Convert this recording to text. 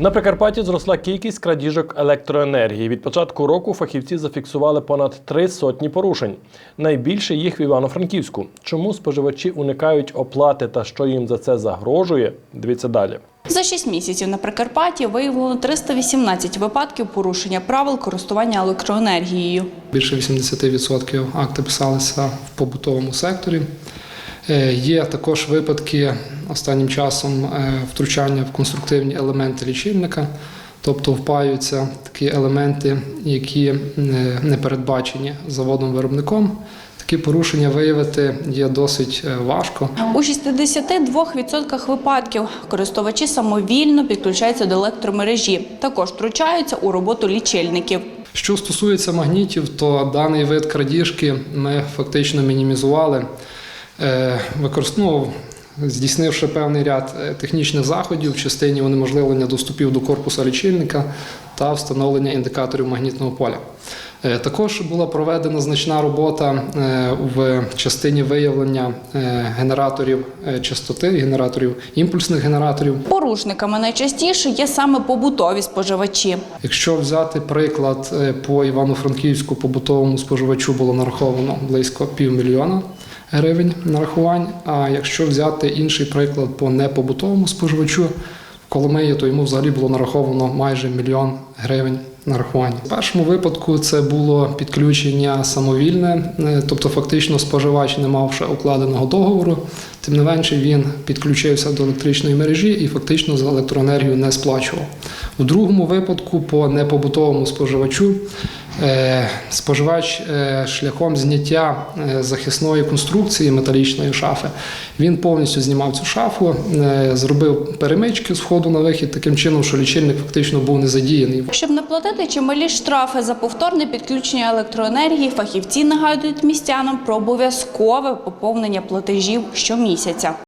На Прикарпатті зросла кількість крадіжок електроенергії. Від початку року фахівці зафіксували понад три сотні порушень. Найбільше їх в Івано-Франківську. Чому споживачі уникають оплати та що їм за це загрожує? Дивіться далі. За 6 місяців на Прикарпатті виявлено 318 випадків порушення правил користування електроенергією. Більше 80% акти писалися в побутовому секторі. Е, Є також випадки останнім часом е, втручання в конструктивні елементи лічильника, тобто впаються такі елементи, які е, не передбачені заводом-виробником. Такі порушення виявити є досить важко. У 62% випадків користувачі самовільно підключаються до електромережі, також втручаються у роботу лічильників. Що стосується магнітів, то даний вид крадіжки ми фактично мінімізували, е, використ- ну, здійснивши певний ряд е, технічних заходів в частині унеможливлення доступів до корпуса лічильника та встановлення індикаторів магнітного поля. Е, Також була проведена значна робота в частині виявлення генераторів частоти, генераторів імпульсних генераторів. Порушниками найчастіше є саме побутові споживачі. Якщо взяти приклад по Івано-Франківську побутовому споживачу було нараховано близько півмільйона гривень нарахувань. А якщо взяти інший приклад по непобутовому споживачу в Коломиї, то йому взагалі було нараховано майже мільйон гривень нарахувань. В першому випадку це було підключення самовільне, е, тобто фактично споживач не мав ще укладеного договору. Тим не менше він підключився до електричної мережі і фактично за електроенергію не сплачував. У другому випадку, по непобутовому споживачу, споживач е, шляхом зняття е, захисної конструкції металічної шафи, він повністю знімав цю шафу, е, зробив перемички з входу на вихід таким чином, що лічильник фактично був не задіяний. Щоб не платити чималі штрафи за повторне підключення електроенергії, фахівці нагадують містянам про обов'язкове поповнення платежів щомісяця.